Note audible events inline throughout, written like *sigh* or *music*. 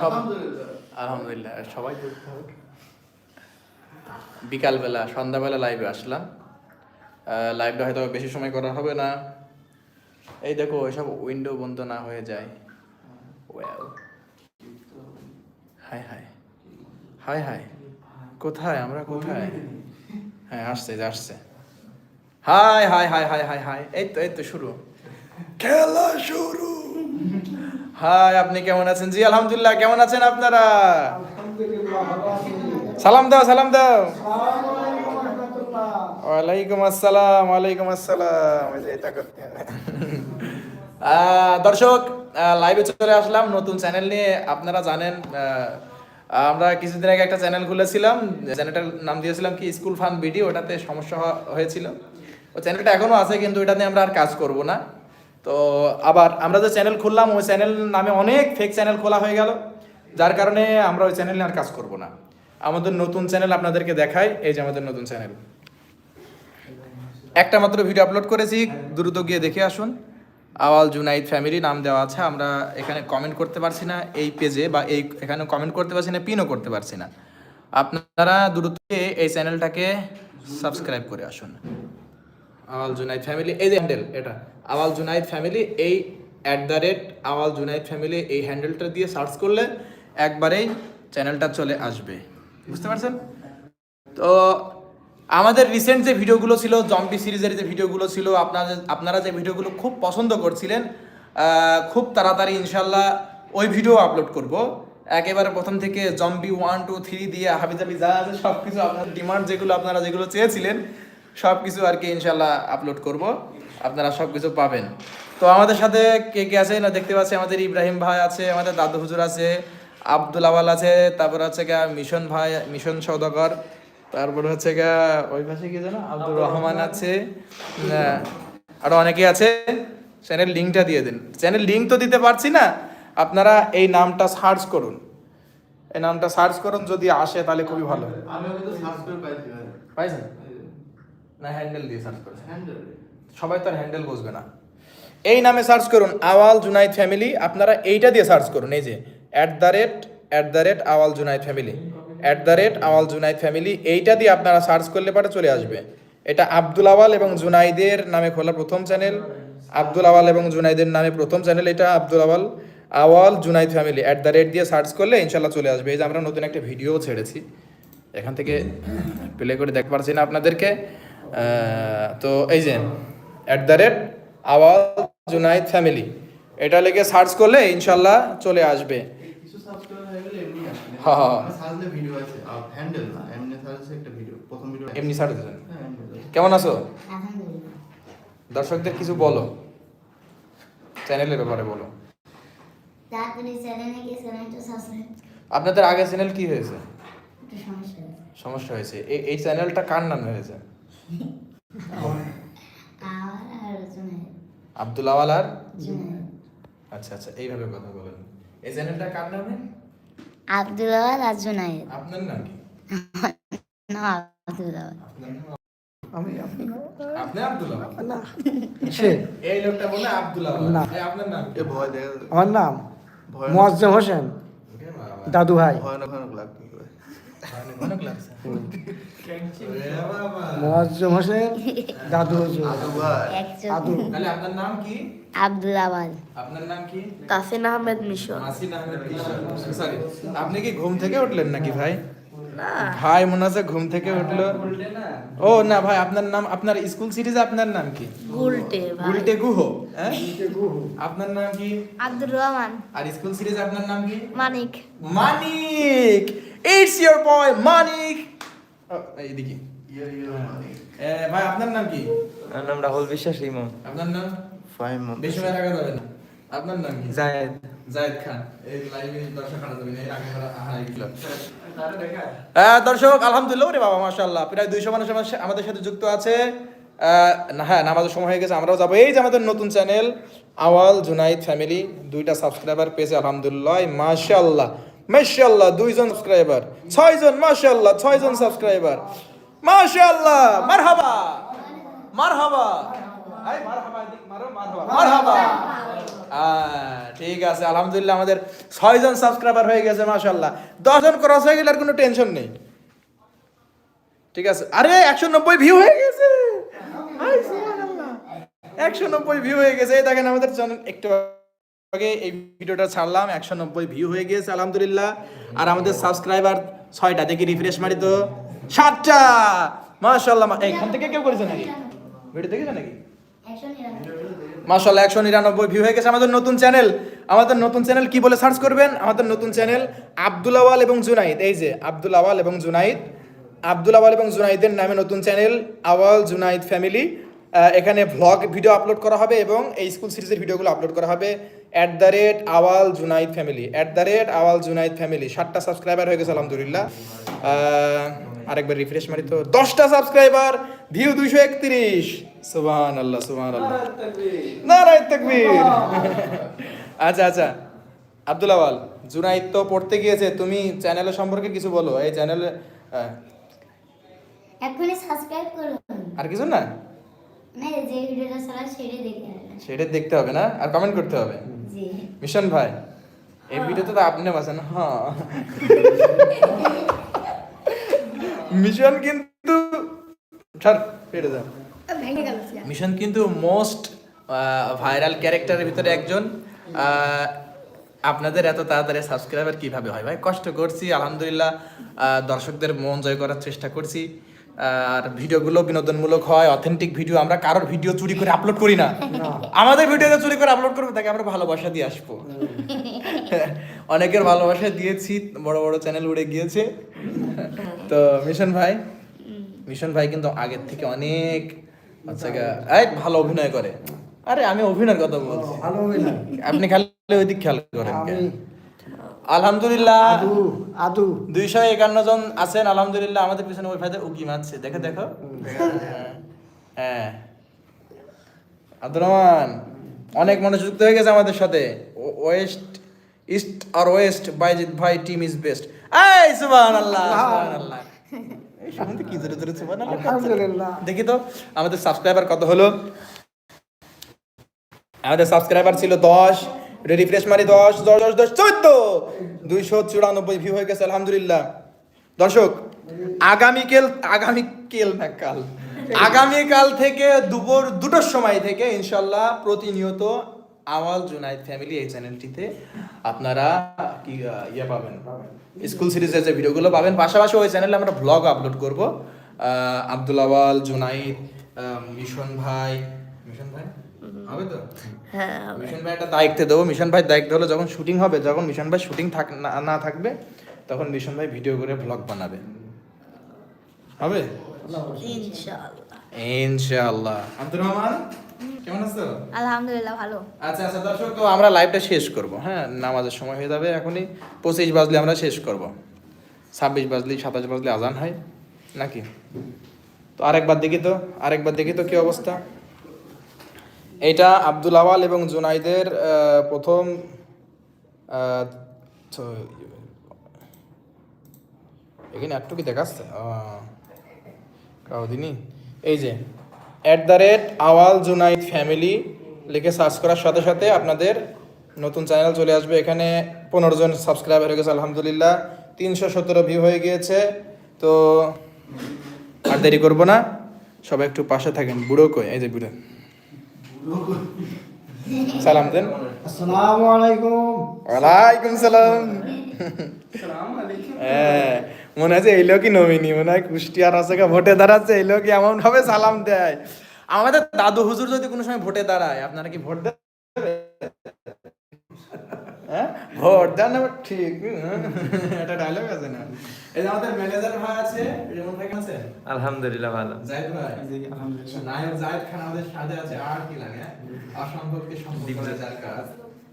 সব আলহামদুলিল্লাহ, সবাই বিকালবেলা, সন্ধ্যাবেলা লাইভে আসলাম। লাইভটা হয়তো বেশি সময় করা হবে না। এই দেখো, এসব উইন্ডো বন্ধ না হয়ে যায়। Well hi hi hi hi কোথায়? আমরা কোথায়? হ্যাঁ আসছে আসছে। Hi hi hi hi hi hi এই তো এই তো, শুরু। খেলা শুরু! হাই, আপনি কেমন আছেন? জি, আলহামদুলিল্লাহ, কেমন আছেন আপনারা? সালাম দাও সালাম দাও। ওয়ালাইকুম আসসালাম ওয়ালাইকুম আসসালাম। এটা দর্শক লাইভে চলে আসলাম নতুন চ্যানেল নিয়ে। আপনারা জানেন আমরা কিছুদিন আগে একটা চ্যানেল খুলেছিলাম। চ্যানেলটার নাম দিয়েছিলাম কি, স্কুল ফান ভিডিও ওটাতে সমস্যা হয়েছিল। ও চ্যানেলটা এখনও আছে, কিন্তু এটা আমরা আর কাজ করব না। তো আবার আমরা যে চ্যানেল খুললাম, ওই চ্যানেল নামে অনেক ফেক চ্যানেল খোলা হয়ে গেল, যার কারণে আমরা ওই চ্যানেল আর কাজ করব না। আমাদের নতুন চ্যানেল আপনাদেরকে দেখাই, এই যে আমাদের নতুন চ্যানেল একটা মাত্র ভিডিও আপলোড করেছি, দ্রুত গিয়ে দেখে আসুন। আওয়াল জুনাইদ ফ্যামিলি নাম দেওয়া আছে, আমরা এখানে কমেন্ট করতে পারছি না, এই পেজে বা এই, এখানে কমেন্ট করতে পারছি না পিনও করতে পারছি না। আপনারা দ্রুত এই চ্যানেলটাকে সাবস্ক্রাইব করে আসুন। আওয়াল জুনাইদ ফ্যামিলি, এই যে হ্যান্ডেল, এটা। আওয়াল জুনাইদ ফ্যামিলি, এই at the rate Awal Junaid family, এই হ্যান্ডেলটা দিয়ে সার্চ করলে একবারেই চ্যানেলটা চলে আসবে। বুঝতে পারছেন? তো আমাদের রিসেন্ট যে ভিডিওগুলো ছিল জম্পি সিরিজের যে ভিডিওগুলো ছিল আপনারা আপনারা যে ভিডিওগুলো খুব পছন্দ করছিলেন খুব তাড়াতাড়ি ইনশাল্লাহ ওই ভিডিও আপলোড করব। একেবারে প্রথম থেকে জম্বি ওয়ান টু থ্রি দিয়ে হাবিজাবি যা আছে সব কিছু আপনার ডিমান্ড যেগুলো, আপনারা যেগুলো চেয়েছিলেন সব কিছু আর কি ইনশাল্লাহ আপলোড করব। আপনারা সব কিছু পাবেন। তো আমাদের সাথে কে কে আছে? না দেখতে পাচ্ছি আমাদের ইব্রাহিম ভাই আছে আমাদের দাদু হুজুর আছে আব্দুল আওয়াল আছে তারপর হচ্ছে গা মিশন ভাই মিশন সৌদাগর তারপরে হচ্ছে গা ওই পাশে কি জানো আব্দুর রহমান আছে আহ, আরও অনেকে আছে। চ্যানেল লিঙ্কটা দিয়ে দিন। চ্যানেল লিঙ্ক তো দিতে পারছি না। আপনারা এই নামটা সার্চ করুন। এই নামটা সার্চ করুন যদি আসে তাহলে খুবই ভালো। আমি কিন্তু সার্চ করে পাইছি ভাই। পাইছেন? না হ্যান্ডেল দিয়ে সার্চ হ্যান্ডেল সবাই তার হ্যান্ডেল বুঝবে না। এই নামে সার্চ করুন আওয়াল জুনাইদ ফ্যামিলি আপনারা এইটা দিয়ে সার্চ করুন এই যে at the rate at the rate Awal Junaid family at the rate Awal Junaid family এইটা দিয়ে আপনারা সার্চ করলে পরে চলে আসবে। এটা আব্দুল আওয়াল এবং জুনাইদের নামে খোলা প্রথম চ্যানেল আব্দুল আওয়াল এবং জুনাইদের নামে প্রথম চ্যানেল এটা Abdul Awal. Awal Junaid family at the rate দিয়ে সার্চ করলে ইনশাল্লাহ চলে আসবে। এই যে আমরা নতুন একটা ভিডিও ছেড়েছি। এখান থেকে প্লে করে দেখতে পারছি না আপনাদেরকে। তো এই যে at the rate Awal Junaid family এটা লেগে সার্চ করলে ইনশাল্লাহ চলে আসবে। কিছু সার্চ করা হয়ে এমনি হ্যাঁ, হ্যাঁ। মানে সার্চলে ভিডিও আছে। আর হ্যান্ডেল না এমনি সার্চে একটা ভিডিও প্রথম ভিডিও এমনি সার্চ দেবেন হ্যাঁ এমনি কেমন আছো? দর্শকদের কিছু বলো। চ্যানেলের ব্যাপারে বলো। আপনাদের আগে চ্যানেল কি হয়েছে? সমস্যা হয়েছে। এই এই চ্যানেলটা কার নামে হয়েছে? আব্দুল আওয়াল আর? আচ্ছা আচ্ছা এইভাবে কথা বলেন। এই চ্যানেলটা কার নামে? আব্দুল আওয়াল আর জুনাইদ আপনার নাম কি? না আব্দুল আওয়াল। আপনার নাম আমি আপনি? আপনি আব্দুল আওয়াল? না। সে? এই লোকটা বলে আব্দুল আওয়াল। না। আপনার নাম এ ভয় দেখা আমার নাম মোয়াজ্জেম হোসেন। দাদু ভাই ভয়ানক ভয়ানক লাগবে মোয়াজ্জেম হোসেন দাদু আদু ভাই। একজন। আদু তাহলে আপনার নাম কি? আব্দুল আওয়াল আপনার নাম কি? তাসিন আহমেদ মিশন মাসিন আহমেদ সরি আপনি কি ঘুম থেকে উঠলেন নাকি ভাই? ভাই মনে হচ্ছে ঘুম থেকে উঠল। ও না ভাই আপনার নাম আপনার স্কুল সিরিজে আপনার নাম কি? গুলটে গুহ হ্যাঁ? আপনার নাম কি? আব্দুর রহমান। আর স্কুল সিরিজ আপনার নাম কি? মানিক। মানিক! ইটস ইওর বয় মানিক ও, এইদিকে ইয়ে ইয়ে মানে এ, ভাই আপনার নাম কি? আমার নাম রাহুল বিশ্বাস রিমন আপনার নাম? ফাইম বেশি সময় রাখা যাবে না। আপনার নাম কি? জায়েদ। জায়েদ খান। এই লাইভে দর্শক খানা যাবে না আগে হারাই গেলাম। হ্যাঁ। দর্শক আলহামদুলিল্লাহ রে বাবা মাশাআল্লাহ। প্রায় দুইশো মানুষ আমাদের সাথে যুক্ত আছে। আহ, না, হ্যাঁ নামাজের সময় হয়ে গেছে আমরাও যাব। এই যে আমাদের নতুন চ্যানেল আওয়াল জুনাইদ ফ্যামিলি দুইটা সাবস্ক্রাইবার পেয়েছে আলহামদুলিল্লাহ মাশাআল্লাহ। মাশাআল্লাহ, দুইজন সাবস্ক্রাইবার ছয়জন, মাশাআল্লাহ, ছয়জন সাবস্ক্রাইবার মাশাআল্লাহ, মারহাবা। মারহাবা। ঠিক আছে, আলহামদুলিল্লাহ আমাদের ছয়জন সাবস্ক্রাইবার হয়ে গেছে মাশাল্লাহ দশজন ক্রস হয়ে গেলে আর কোনো টেনশন নেই। ঠিক আছে, আরে একশো নব্বই ভিউ হয়ে গেছে। একশো নব্বই ভিউ হয়ে গেছে। এই দেখেন আমাদের চ্যানেল একটু আগে এই ভিডিওটা ছাড়লাম, একশো নব্বই ভিউ হয়ে গেছে আলহামদুলিল্লাহ। আর আমাদের সাবস্ক্রাইবার ছয়টা, দেখি রিফ্রেশ মারি তো। সাতটা! মাশাল্লাহ এইখান থেকে কেউ করেছে নাকি? ভিডিও দেখেছে নাকি? মাশাল্লাহ একশো নিরানব্বই ভিউ হয়ে গেছে আমাদের নতুন চ্যানেল আমাদের নতুন চ্যানেল কি বলে সার্চ করবেন? আমাদের নতুন চ্যানেল আব্দুল আওয়াল এবং জুনাইদ। এই যে, আব্দুল আওয়াল এবং জুনাইদ। আব্দুল আওয়াল এবং জুনাইদের নামে নতুন চ্যানেল আওয়াল জুনাইদ ফ্যামিলি এখানে ভ্লগ ভিডিও আপলোড করা হবে এবং এই স্কুল সিরিজের ভিডিওগুলো আপলোড করা হবে। At the rate Awal Junaid family at the rate Awal Junaid family ষাটটা সাবস্ক্রাইবার হয়ে গেছে আলহামদুলিল্লাহ। আরেকবার রিফ্রেশ মারি তো দশটা সাবস্ক্রাইবার ভিউ দুইশো একত্রিশ। সুবাহ আল্লাহ সুবাহ আল্লাহ নারায় তাকবীর। আচ্ছা আচ্ছা। আব্দুল আওয়াল জুনাইদ তো পড়তে গিয়েছে তুমি চ্যানেলের সম্পর্কে কিছু বলো? এই চ্যানেলে এক্ষুনি সাবস্ক্রাইব করুন। আর কিছু না? সেটা নেবেন সেটা দেখতে হবে না? আর কমেন্ট করতে হবে? মিশন ভাই এই ভিডিওতে তো আপনি বাসেন হ্যাঁ। মিশন কিন্তু ছাড় যাও মিশন কিন্তু মোস্ট ভাইরাল ক্যারেক্টারের ভিতরে একজন। আহ, আপনাদের এত তাড়াতাড়ি সাবস্ক্রাইবার কীভাবে হয় ভাই? কষ্ট করছি আলহামদুলিল্লাহ। আহ, দর্শকদের মন জয় করার চেষ্টা করছি। আর ভিডিওগুলো বিনোদনমূলক হয় অথেন্টিক ভিডিও আমরা কারোর ভিডিও চুরি করে আপলোড করি না। *laughs* আমাদের ভিডিওতে চুরি করে আপলোড করব তাকে আমরা ভালোবাসা দিয়ে আসব। *laughs* অনেকের ভালোবাসা দিয়েছি বড় বড় চ্যানেল উড়ে গিয়েছে। তো মিশন ভাই মিশন ভাই কিন্তু আগের থেকে অনেক আচ্ছা ভালো অভিনয় করে। আরে আমি অভিনয়ের কথা বলছি। আপনি খালি ওই দিক খেয়াল করেন? আলহামদুলিল্লাহ। আদু আদু। দুইশো একান্ন জন আছেন আলহামদুলিল্লাহ। আমাদের পিছনে ওই ভাইদের উকি মারছে। দেখে দেখো। হ্যাঁ। আব্দুর রহমান অনেক মানুষ যুক্ত হয়ে গেছে আমাদের সাথে। ওয়েস্ট ইস্ট আর ওয়েস্ট বাইজিৎ ভাই টিম ইজ বেস্ট। এই সুবহানাল্লাহ সুবহানাল্লাহ। কি জোরে জোরে সুবহানাল্লাহ আলহামদুলিল্লাহ। দেখি তো আমাদের সাবস্ক্রাইবার কত হলো? আমাদের সাবস্ক্রাইবার ছিল রিফ্রেশ মারি দশ দশ দশ দশ, চোদ্দ। দুইশো চুরানব্বই ভিউ হয়ে গেছে, আলহামদুলিল্লাহ। দর্শক আগামীকাল আগামীকাল না কাল আগামীকাল থেকে দুপুর দুটোর সময় থেকে ইনশাল্লাহ প্রতিনিয়ত আওয়াল জুনাইদ ফ্যামিলি এই চ্যানেলটিতে আপনারা কি ইয়ে পাবেন? স্কুল সিরিজের যে ভিডিওগুলো পাবেন, পাশাপাশি ওই চ্যানেলে আমরা ব্লগ আপলোড করব। আব্দুল আওয়াল, জুনাইদ মিশন ভাই মিশন ভাই? হবে তো? হ্যাঁ মিশন ভাই একটা দায়িত্ব দেবো। মিশন ভাই দায়িত্ব হলো যখন শুটিং হবে যখন মিশন ভাই শুটিং থাক না থাকবে তখন মিশন ভাই ভিডিও করে ব্লগ বানাবে। হবে? ইনশাআল্লাহ। ইনশাআল্লাহ। আব্দুর রহমান কেমন আছো? আলহামদুলিল্লাহ ভালো। আচ্ছা আচ্ছা দর্শক তো আমরা লাইভটা শেষ করব। হ্যাঁ নামাজের সময় হয়ে যাবে এখনই। পঁচিশ বাজলে আমরা শেষ করব। ছাব্বিশ বাজলি সাতাশ বাজলে আজান হয় নাকি? তো আরেকবার দেখি তো আরেকবার দেখি তো কি অবস্থা। এটা আব্দুল আওয়াল এবং জুনাইদের প্রথম এখানে একটু কি দেখাচ্ছে? কাউদিনী এই যে at the rate Awal Junaid family লিখে সার্চ করার সাথে সাথে আপনাদের নতুন চ্যানেল চলে আসবে। এখানে পনেরো জন সাবস্ক্রাইবার হয়ে গেছে, আলহামদুলিল্লাহ। তিনশো সতেরো ভিউ হয়ে গিয়েছে। তো, আর দেরি করব না। সবাই একটু পাশে থাকেন। বুড়ো কই? এই যে বুড়ো। সালাম দেন। আসসালামু আলাইকুম। ওয়ালাইকুম সালাম। হ্যাঁ মনে আছে এই লোকই নমিনি মনে হয় কুষ্টিয়ার আছে ভোটে দাঁড়াচ্ছে এই লোকই এমন ভাবে সালাম দেয়। আমাদের দাদু হুজুর যদি কোনো সময় ভোটে দাঁড়ায় আপনারা কি ভোট দেবে হ্যাঁ? ভোট দেন ঠিক হুম, এটা ডায়লগ আছে না? এই যে আমাদের ম্যানেজার ভাই আছে রিমন ভাই আছে আলহামদুলিল্লাহ ভালো। জাহিদ ভাই? নায়ক জাহিদ খান আমাদের সাথে আছে আর কি লাগে? হ্যাঁ? অসম্ভবকে সম্ভব করে যার কাজ।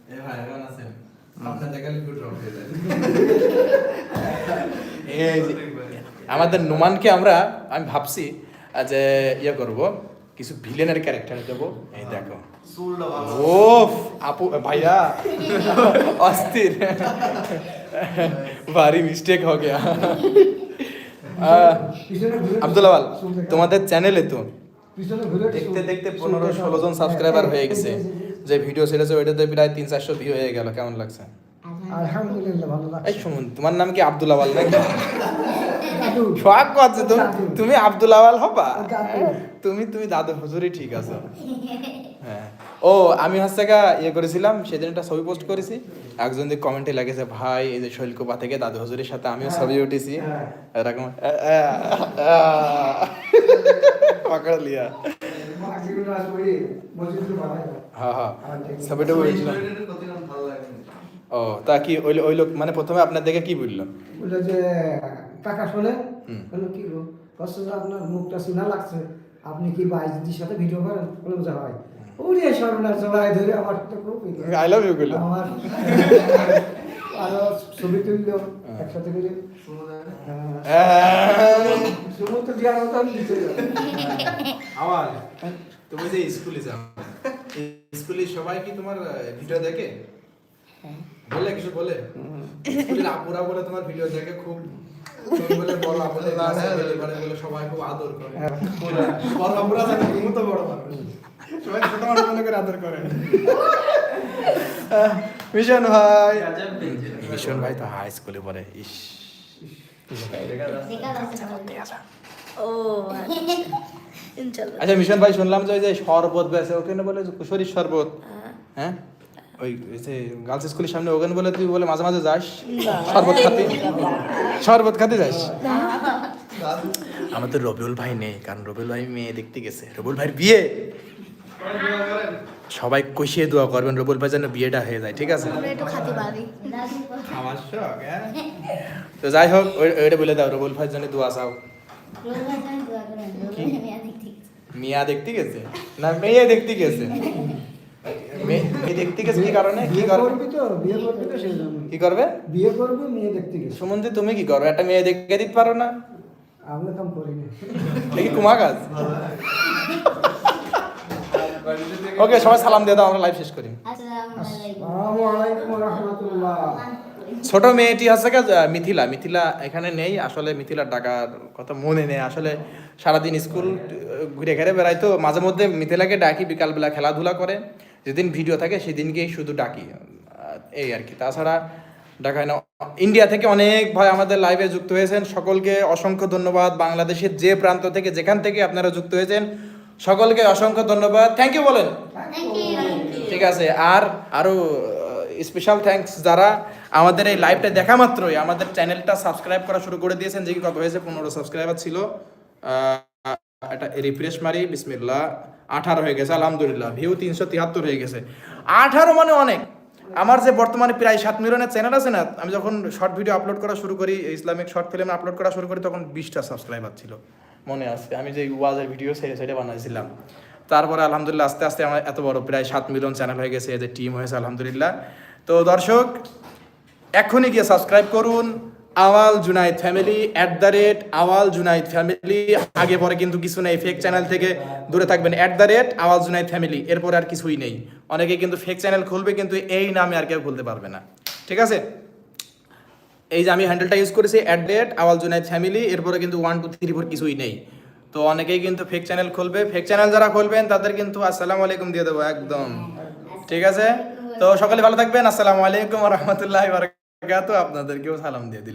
এ ভাই কেমন আছেন? আপনার দেখালে গুড রক হয়ে যায় এই আমাদের নুমানকে আমরা আমি ভাবছি যে ইয়ে করব। কিছু ভিলেনের ক্যারেক্টার দেব। এই হ্যাঁ। দেখো। ওফ আপু ভাইয়া। অস্থির। ভারী মিস্টেক হয়ে গেয়া। আব্দুল্লাহ তোমাদের চ্যানেলে তো দেখতে দেখতে পনেরো ষোলো জন সাবস্ক্রাইবার হয়ে গেছে। যে ভিডিও ছেড়েছে ওইটাতে প্রায় তিন চারশো ভিউ হয়ে গেল। কেমন লাগছে? এই শুনুন তোমার নাম কি আব্দুল্লাহ নাকি? শখ করছে তুমি তুমি আব্দুল্লাহ হবা। তুমি তুমি দাদু হুজুরই ঠিক আছে। *laughs* হ্যাঁ। ও আমি হচ্ছে গা ইয়ে করেছিলাম সেদিন একটা ছবি পোস্ট করেছি। একজন দিয়ে কমেন্টে লেগেছে ভাই এই যে শৈলকুপা থেকে দাদু হুজুরের সাথে আমিও ছবি উঠেছি। হ্যাঁ। এরকম। পাকড় লিয়া। হ্যাঁ হ্যাঁ। ছবিটা বলছিলাম। ও তা কি ওই ওই লোক মানে প্রথমে আপনার দেখে কি বলল? বলল যে হুম। বলল কি আপনার মুখটা চিনা লাগছে। আপনি কি বাইজির সাথে ভিডিও করেন? বলে বোঝা হয়। উড়িয়ে ধরে আমার তো খুব আই লাভ ইউ গুলো আমার *laughs* আরও ছবি তুললো একসাথে করে। হ্যাঁ। সমস্ত দেওয়ার মতো আমি দিতে যাব। তুমি যে স্কুলে যাও স্কুলে সবাই কি তোমার ভিডিও দেখে? বলে কিছু বলে? আপুরা বলে তোমার ভিডিও দেখে খুব। তুমি বলে বড় আপুরা ক্লাসে বলে সবাই খুব আদর করে। বড় আপুরা জানে তুমি বড় মানুষ। সবাই ছোট মানুষ মনে করে আদর করে। মিশন ভাই। মিশন ভাই তো হাই স্কুলে পড়ে। ইস। ও আচ্ছা। আচ্ছা মিশন ভাই শুনলাম যে ওই যে শরবত বেছে ওখানে বলে যে কুশরীর শরবত? হ্যাঁ? ওই গার্লস স্কুলের সামনে ওখানে বলে তুই বলে মাঝে মাঝে যাস। শরবত খাতে। শরবত খাতে যাস। আমাদের রবিউল ভাই নেই কারণ রবিউল ভাই মেয়ে দেখতে গেছে। রবিউল ভাইয়ের বিয়ে। সবাই কষিয়ে দোয়া করবেন রবিউল ভাই যেন বিয়েটা হয়ে যায় ঠিক আছে? হ্যাঁ? তো যাই হোক ওইটা বলে দাও রবিউল ভাইয়ের জন্য দোয়া চাও। ভাই ভাই মিয়া দেখতে গেছে? না মেয়ে দেখতে গেছে। মেয়ে মেয়ে দেখতে গেছে কি কারণে? কি করবে তো বিয়ে করবি তো সেই কি করবে? বিয়ে করবি মেয়ে দেখতে গেছি। সুমন্দি তুমি কি একটা মেয়ে দেখে দিতে পারো না? কাম দেখি কুমা ওকে সবাই সালাম দিয়ে দাও আমরা লাইভ শেষ করি। ছোট মেয়েটি গা মিথিলা। মিথিলা এখানে নেই আসলে মিথিলার ডাকার কথা মনে নেই। আসলে সারাদিন স্কুল ঘুরে ঘেরে বেড়াই তো মাঝে মধ্যে মিথিলাকে ডাকি বিকালবেলা খেলাধুলা করে। যেদিন ভিডিও থাকে সেদিনকেই শুধু ডাকি। এই আর কি। তাছাড়া ডাকায় না ইন্ডিয়া থেকে অনেক ভাই আমাদের লাইভে যুক্ত হয়েছেন। সকলকে অসংখ্য ধন্যবাদ। বাংলাদেশের যে প্রান্ত থেকে যেখান থেকে আপনারা যুক্ত হয়েছেন সকলকে অসংখ্য ধন্যবাদ। থ্যাংক ইউ বলেন। ঠিক আছে। আর আরও স্পেশাল থ্যাঙ্কস যারা আমাদের এই লাইভটা দেখা মাত্রই আমাদের চ্যানেলটা সাবস্ক্রাইব করা শুরু করে দিয়েছেন। যে কি কত হয়েছে? পনেরো সাবস্ক্রাইবার ছিল। এটা রিফ্রেশ মারি। বিসমিল্লাহ। আঠারো হয়ে গেছে, আলহামদুলিল্লাহ। ভিউ তিনশো তিয়াত্তর হয়ে গেছে। আঠারো মানে অনেক। আমার যে বর্তমানে প্রায় সাত মিলিয়নের চ্যানেল আছে না, আমি যখন শর্ট ভিডিও আপলোড করা শুরু করি, ইসলামিক শর্ট ফিল্ম আপলোড করা শুরু করি, তখন বিশটা সাবস্ক্রাইবার ছিল। মনে আছে, আমি যে ওয়াজের ভিডিও সাইডে সাইডে বানাইছিলাম। তারপরে আলহামদুলিল্লাহ আস্তে আস্তে আমার এত বড়, প্রায় সাত মিলিয়ন চ্যানেল হয়ে গেছে, এদের টিম হয়েছে, আলহামদুলিল্লাহ। তো দর্শক এখনই গিয়ে সাবস্ক্রাইব করুন। Awal Junaid family at the rate Awal Junaid family. আগে পরে কিন্তু কিছু নেই ফেক চ্যানেল থেকে দূরে থাকবেন। At the rate Awal Junaid family, এরপরে আর কিছুই নেই। অনেকে কিন্তু ফেক চ্যানেল খুলবে, কিন্তু এই নামে আর কেউ খুলতে পারবে না। ঠিক আছে? এই যে আমি হ্যান্ডেলটা ইউজ করেছি অ্যাট ডেট আওয়াল জুনাইদ ফ্যামিলি, এরপরে কিন্তু ওয়ান টু থ্রি ফোর কিছুই নেই। তো অনেকেই কিন্তু ফেক চ্যানেল খুলবে। ফেক চ্যানেল যারা খুলবেন, তাদের কিন্তু আসসালামু আলাইকুম দিয়ে দেবো একদম। ঠিক আছে? তো সকালে ভালো থাকবেন। আসসালামু আলাইকুম রহমতুল্লাহ বারাকাতু আপনাদেরকেও সালাম দিয়ে দিলাম।